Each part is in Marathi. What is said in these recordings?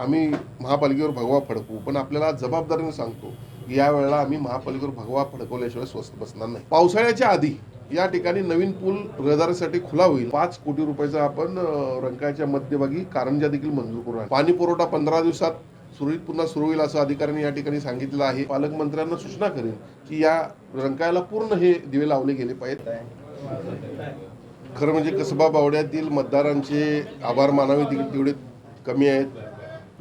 आम्ही महापालिकेवर भगवा फडकू पण आपल्याला जबाबदारीने सांगतो की या वेळेला आम्ही महापालिकेवर भगवा फडकवल्याशिवाय स्वस्त बसणार नाही. पावसाळ्याच्या आधी या ठिकाणी नवीन पूल रहदारीसाठी खुला होईल. पाच कोटी रुपयाचा आपण रंकाळ्याच्या मध्यभागी कारंजा देखील मंजूर करू पाणी पुरवठा पंधरा दिवसात सुरळीत पुन्हा सुरू होईल असं अधिकाऱ्यांनी या ठिकाणी सांगितलं आहे. पालकमंत्र्यांना सूचना करेन की या रंकाळ्याला पूर्ण हे दिवे लावले गेले पाहिजेत. खरं म्हणजे कसबा बावड्यातील मतदारांचे आभार मानावे तेवढे कमी आहेत.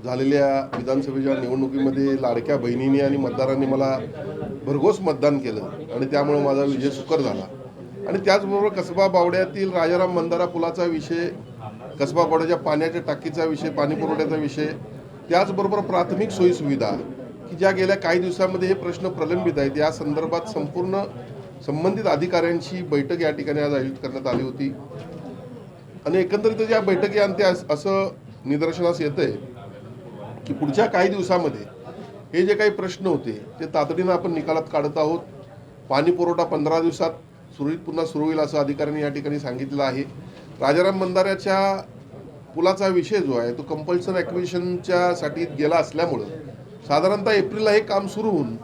झालेल्या विधानसभेच्या निवडणुकीमध्ये लाडक्या बहिणींनी आणि मतदारांनी मला भरघोस मतदान केलं आणि त्यामुळे माझा विजय सुकर झाला. आणि त्याचबरोबर कसबा बावड्यातील राजाराम मंदारा पुलाचा विषय कसबा बावड्याच्या पाण्याच्या टाकीचा विषय पाणी पुरवठ्याचा विषय त्याचबरोबर प्राथमिक सोयीसुविधा की ज्या गेल्या काही दिवसामध्ये हे प्रश्न प्रलंबित आहेत. या संदर्भात संपूर्ण संबंधित अधिकाऱ्यांची बैठक या ठिकाणी आज आयोजित करण्यात आली होती. आणि एकंदरीत या बैठकी अंती असं निदर्शनास येतं आहे की पुढच्या काही दिवसामध्ये हे जे काही प्रश्न होते ते तातडीनं आपण निकालात काढत आहोत. पाणी पुरवठा पंधरा दिवसात सुरळीत पुन्हा सुरू होईल असं अधिकाऱ्यांनी या ठिकाणी सांगितलं आहे. राजाराम बंधाऱ्याच्या पुलाचा विषय जो आहे तो कंपल्सन ॲक्विशनच्या साठी गेला असल्यामुळं साधारणतः एप्रिलला हे काम सुरू होऊन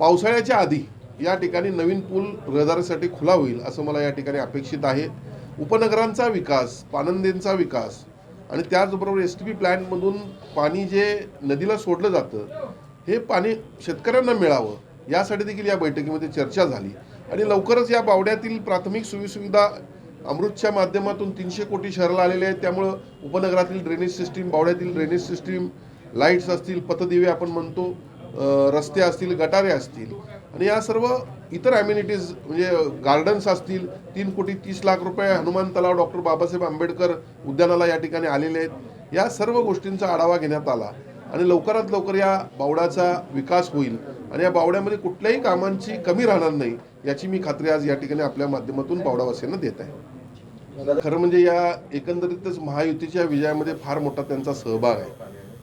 पावसाळ्याच्या आधी या ठिकाणी नवीन पूल रहदारीसाठी खुला होईल असं मला या ठिकाणी अपेक्षित आहे. उपनगरांचा विकास पानंदेंचा विकास आणि त्याचबरोबर एस टी पी प्लॅनमधून पाणी जे नदीला सोडलं जातं हे पाणी शेतकऱ्यांना मिळावं यासाठी देखील या बैठकीमध्ये चर्चा झाली. आणि लवकरच या बावड्यातील प्राथमिक सोयीसुविधा अमृतच्या माध्यमातून तीनशे कोटी शहराला आलेले आहेत. त्यामुळं उपनगरातील ड्रेनेज सिस्टीम बावड्यातील ड्रेनेज सिस्टीम लाईट्स असतील पथदिवे आपण म्हणतो रस्ते असतील गटारे असतील आणि या सर्व इतर ॲम्युनिटीज म्हणजे गार्डन्स असतील तीन कोटी तीस लाख रुपये हनुमान तलाव डॉक्टर बाबासाहेब आंबेडकर उद्यानाला या ठिकाणी आलेले आहेत. या सर्व गोष्टींचा आढावा घेण्यात आला आणि लवकरात लवकर या बावड्याचा विकास होईल आणि या बावड्यामध्ये कुठल्याही कामांची कमी राहणार नाही याची मी खात्री आज या ठिकाणी आपल्या माध्यमातून बावडावासियांना देत आहे. खरं म्हणजे या एकंदरीतच महायुतीच्या विजयामध्ये फार मोठा त्यांचा सहभाग आहे.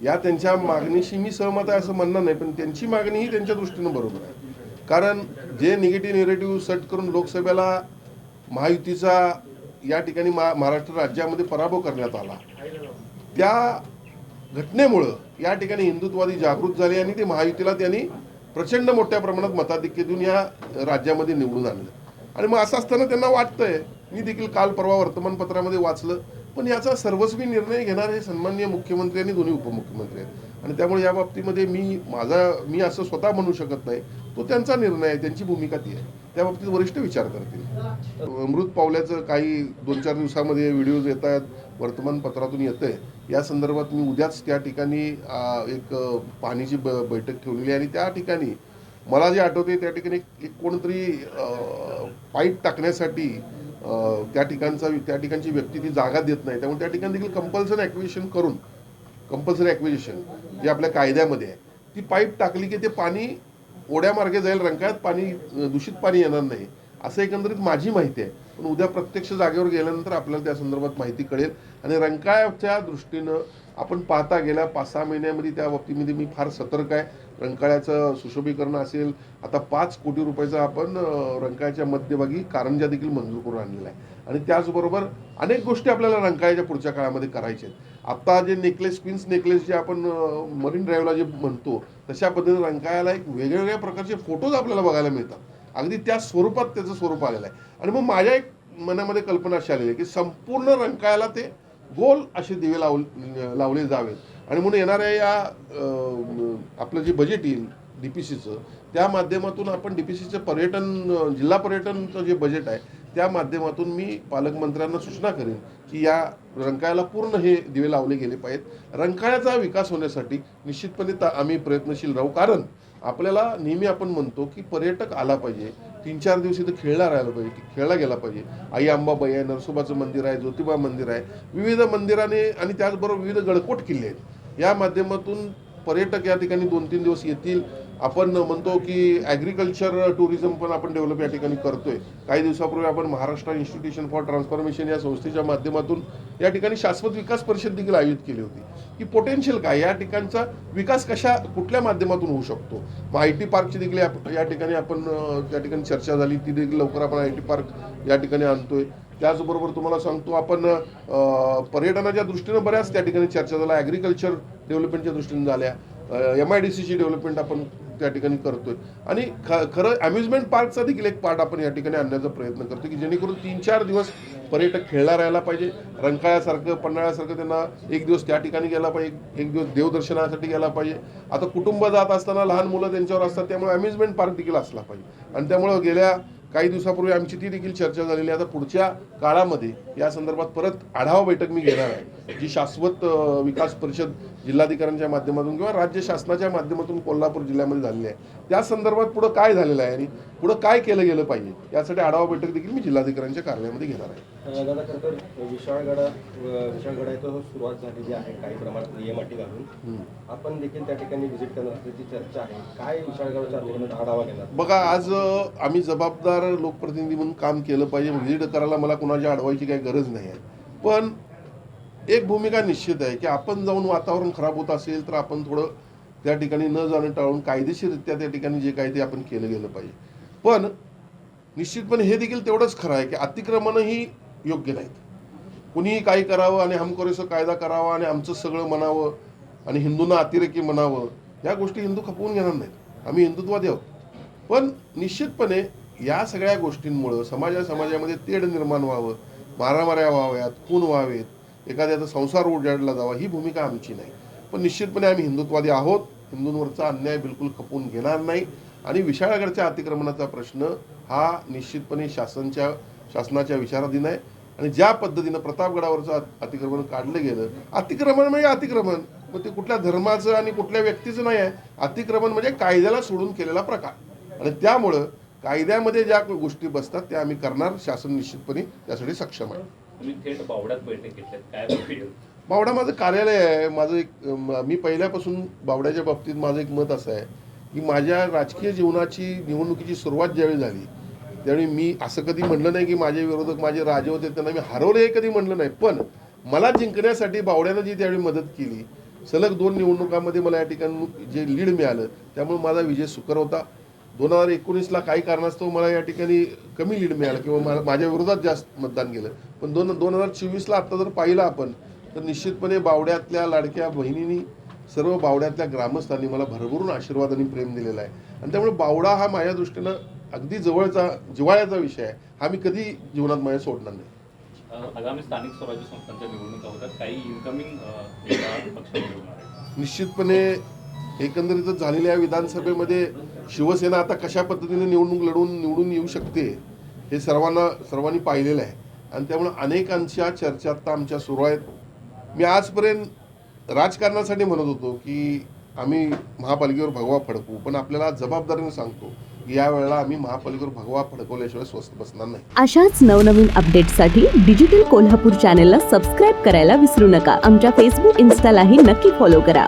या त्यांच्या मागणीशी मी सहमत आहे असं म्हणणार नाही पण त्यांची मागणी ही त्यांच्या दृष्टीनं बरोबर आहे. कारण जे निगेटिव्ह निगेटिव्ह सेट करून लोकसभेला महायुतीचा या ठिकाणी मा महाराष्ट्र राज्यामध्ये पराभव करण्यात आला त्या घटनेमुळं या ठिकाणी हिंदुत्ववादी जागृत झाले आणि ते महायुतीला त्यांनी प्रचंड मोठ्या प्रमाणात मताधिक्य देऊन या राज्यामध्ये निवडून आणलं. आणि मग असं असताना त्यांना वाटतंय मी देखील काल परवा वर्तमानपत्रामध्ये वाचलं पण याचा सर्वस्वी निर्णय घेणारे सन्माननीय मुख्यमंत्री आणि दोन्ही उपमुख्यमंत्री आहेत. आणि त्यामुळे या बाबतीमध्ये मी माझा मी असं स्वतः म्हणू शकत नाही तो त्यांचा निर्णय आहे त्यांची भूमिका ती आहे. त्या बाबतीत वरिष्ठ विचार करतील. मृत पावल्याचं काही दोन चार दिवसामध्ये व्हिडिओज येत आहेत वर्तमानपत्रातून येतं आहे या संदर्भात मी उद्याच त्या ठिकाणी एक अ, पाहणीची ब बैठक ठेवलेली आहे आणि त्या ठिकाणी मला जे आठवते त्या ठिकाणी एक- कोणतरी पाईप टाकण्यासाठी त्या ठिकाणचा त्या ठिकाणची व्यक्ती ती जागा देत नाही. त्यामुळे त्या ठिकाणी देखील कंपल्सरी ॲक्विजिशन करून कंपल्सरी ॲक्विजिशन जे आपल्या कायद्यामध्ये आहे ती पाईप टाकली की ते पाणी ओढ्यामार्गे जाईल रंकाळ्यात पाणी दूषित पाणी येणार नाही. असं एकंदरीत माझी माहिती आहे. पण उद्या प्रत्यक्ष जागेवर गेल्यानंतर आपल्याला त्या संदर्भात माहिती कळेल. आणि रंकाळ्याच्या दृष्टीनं आपण पाहता गेल्या पाच सहा महिन्यामध्ये त्या बाबतीमध्ये मी फार सतर्क आहे. रंकाळ्याचं सुशोभीकरण असेल आता पाच कोटी रुपयाचा आपण रंकाळ्याच्या मध्यभागी कारंजा देखील मंजूर करून आणलेला आहे. आणि त्याचबरोबर अनेक गोष्टी आपल्याला रंकाळ्याच्या पुढच्या काळामध्ये करायच्या आहेत. आत्ता जे नेकलेस क्वीन्स नेकलेस जे आपण मरीन ड्राईव्हला जे म्हणतो तशा पद्धतीने रंकाळ्याला एक वेगवेगळ्या प्रकारचे फोटोज आपल्याला बघायला मिळतात. अगदी त्या स्वरूपात त्याचं स्वरूप आलेलं आहे. आणि मग माझ्या एक मनामध्ये कल्पना अशी आलेली आहे की संपूर्ण रंकाळ्याला ते गोल असे दिवे लाव लावले जावेत. आणि म्हणून येणाऱ्या या आपलं जे बजेट येईल डी पी सीचं त्या माध्यमातून आपण डी पी सीचं पर्यटन जिल्हा पर्यटनचं जे बजेट आहे त्या माध्यमातून मी पालकमंत्र्यांना सूचना करेन की या रंकाळ्याला पूर्ण हे दिवे लावले गेले पाहिजेत. रंकाळ्याचा विकास होण्यासाठी निश्चितपणे आम्ही प्रयत्नशील राहू. कारण आपल्याला नेहमी आपण म्हणतो की पर्यटक आला पाहिजे. तीन चार दिवस इथं खेळला राहिला पाहिजे खेळला गेला पाहिजे. आई अंबाबाई आहे नरसोबाचं मंदिर आहे ज्योतिबा मंदिर आहे. विविध मंदिराने आणि त्याचबरोबर विविध गडकोट किल्ले आहेत. या माध्यमातून पर्यटक या ठिकाणी दोन तीन दिवस येतील. आपण म्हणतो की ॲग्रिकल्चर टुरिझम पण आपण डेव्हलप या ठिकाणी करतोय. काही दिवसापूर्वी आपण महाराष्ट्र इन्स्टिट्यूशन फॉर ट्रान्सफॉर्मेशन या संस्थेच्या माध्यमातून या ठिकाणी शाश्वत विकास परिषद देखील आयोजित केली होती. की पोटेन्शियल काय? या ठिकाणचा विकास कशा कुठल्या माध्यमातून होऊ शकतो? मग आय टी पार्कची देखील या- ठिकाणी आपण त्या ठिकाणी चर्चा झाली. ती देखील लवकर आपण आय टी पार्क या ठिकाणी आणतोय. त्याचबरोबर तुम्हाला सांगतो आपण पर्यटनाच्या दृष्टीनं बऱ्याच त्या ठिकाणी चर्चा झाल्या. ॲग्रिकल्चर डेव्हलपमेंटच्या दृष्टीने झाल्या. एम आय डी सीची डेव्हलपमेंट आपण त्या ठिकाणी करतोय. आणि ख खरं अम्युजमेंट पार्कचा देखील एक पार्ट आपण या ठिकाणी आणण्याचा प्रयत्न करतो की जेणेकरून तीन चार दिवस पर्यटक खेळला राहायला पाहिजे. रंकाळ्यासारखं पन्हाळ्यासारखं त्यांना एक दिवस त्या ठिकाणी गेला पाहिजे. एक दिवस देवदर्शनासाठी गेला पाहिजे. आता कुटुंब जात असताना लहान मुलं त्यांच्यावर असतात त्यामुळे अम्युजमेंट पार्क देखील असला पाहिजे. आणि त्यामुळं गेल्या काही दिवसापूर्वी आमची ती देखील चर्चा झालेली आहे. आता पुढच्या काळामध्ये या संदर्भात परत आढावा बैठक मी घेणार आहे. जी शाश्वत विकास परिषद जिल्हाधिकाऱ्यांच्या माध्यमातून किंवा राज्य शासनाच्या माध्यमातून कोल्हापूर जिल्ह्यामध्ये झालेली आहे. त्या संदर्भात पुढं काय झालेलं आहे आणि पुढं काय केलं गेलं पाहिजे यासाठी आढावा बैठक देखील मी जिल्हाधिकाऱ्यांच्या कार्यालयामध्ये घेणार आहे. दादा खरं तर विशाळगडा विशाळगडाचं सुरुवात झालेली आहे काही प्रमाणात नियम अटी घालून. आपण देखील त्या ठिकाणी व्हिजिट करणार असल्याची चर्चा आहे. काय विशाळगडाच्या आढावा घेणार? बघा आज आम्ही जबाबदार लोकप्रतिनिधी म्हणून काम केलं पाहिजे म्हणजे व्हिजिट करायला मला कुणाच्या अडवायची काही गरज नाही आहे पण एक भूमिका निश्चित आहे की आपण जाऊन वातावरण खराब होत असेल तर आपण थोडं त्या ठिकाणी न जाणं टाळून कायदेशीररित्या त्या ठिकाणी जे काही ते आपण केलं गेलं पाहिजे. पण निश्चितपणे हे देखील तेवढंच खरं आहे की अतिक्रमणही योग्य नाहीत. कुणीही काही करावं आणि हमकोरेसं कायदा करावा आणि आमचं सगळं म्हणावं आणि हिंदूंना अतिरेकी म्हणावं या गोष्टी हिंदू खपवून घेणार नाहीत. आम्ही हिंदुत्वादी आहोत. पण निश्चितपणे या सगळ्या गोष्टींमुळं समाजा समाजामध्ये तेढ निर्माण व्हावं मारामाऱ्या व्हाव्यात खून व्हावेत एखाद्याचा संसार उजाडला जावा ही भूमिका आमची नाही. पण निश्चितपणे आम्ही हिंदुत्वादी आहोत हिंदूंवरचा अन्याय बिलकुल खपवून घेणार नाही. आणि विशाळगडच्या अतिक्रमणाचा प्रश्न हा निश्चितपणे शासनच्या शासनाच्या विचाराधीन आहे. आणि ज्या पद्धतीनं प्रतापगडावरचं अतिक्रमण काढलं गेलं अतिक्रमण म्हणजे अतिक्रमण. मग ते कुठल्या धर्माचं आणि कुठल्या व्यक्तीचं नाही आहे. अतिक्रमण म्हणजे कायद्याला सोडून केलेला प्रकार. आणि त्यामुळं कायद्यामध्ये ज्या गोष्टी बसतात त्या आम्ही करणार शासन निश्चितपणे त्यासाठी सक्षम आहे? बावडा माझं कार्यालय आहे. माझं एक म- मी पहिल्यापासून बावड्याच्या बाबतीत माझं एक मत असं आहे की माझ्या राजकीय जीवनाची निवडणुकीची सुरुवात ज्यावेळी झाली त्यावेळी मी असं कधी म्हणलं नाही की माझे विरोधक माझे राजे होते त्यांना मी हरवले हे कधी म्हणलं नाही. पण मला जिंकण्यासाठी बावड्यानं जी त्यावेळी मदत केली सलग दोन निवडणुकांमध्ये मला या ठिकाणी जे लीड मिळालं त्यामुळे माझा विजय सुकर होता. दोन हजार एकोणीसला काही कारणास्तव मला या ठिकाणी कमी लीड मिळालं किंवा माझ्या विरोधात जास्त मतदान केलं पण दोन दोन हजार चोवीसला आत्ता जर पाहिलं आपण तर निश्चितपणे बावड्यातल्या लाडक्या बहिणींनी सर्व बावड्यातल्या ग्रामस्थांनी मला भरभरून आशीर्वाद आणि प्रेम दिलेला आहे. आणि त्यामुळे बावडा हा माझ्या दृष्टीनं अगदी जवळचा जिव्हाळ्याचा विषय आहे. हा मी कधी जीवनात माझ्या सोडणार नाही. आगामी स्थानिक स्वराज्य संस्थांच्या निवडणुका होतात. काही इन्कमिंग निश्चितपणे एकंदरीतच झालेल्या विधानसभेमध्ये शिवसेना आता कशा पद्धतीने निवडणूक लढवून निवडून येऊ शकते हे सर्वांना सर्वांनी पाहिलेलं आहे. आणि त्यामुळे अनेकांच्या चर्चा आता आमच्या सुरू आहेत. मी आजपर्यंत राजकारणासाठी म्हणत होतो की आम्ही महापालिकेवर भगवा फडकू पण आपल्याला जबाबदारीने सांगतो या वेळेला आम्ही महापालिकेवर भगवा फडकवल्याशिवाय स्वस्त बसणार नाही. अशाच नवनवीन अपडेटसाठी डिजिटल कोल्हापूर चॅनेलला सबस्क्राईब करायला विसरू नका. आमच्या फेसबुक इन्स्टालाही नक्की फॉलो करा.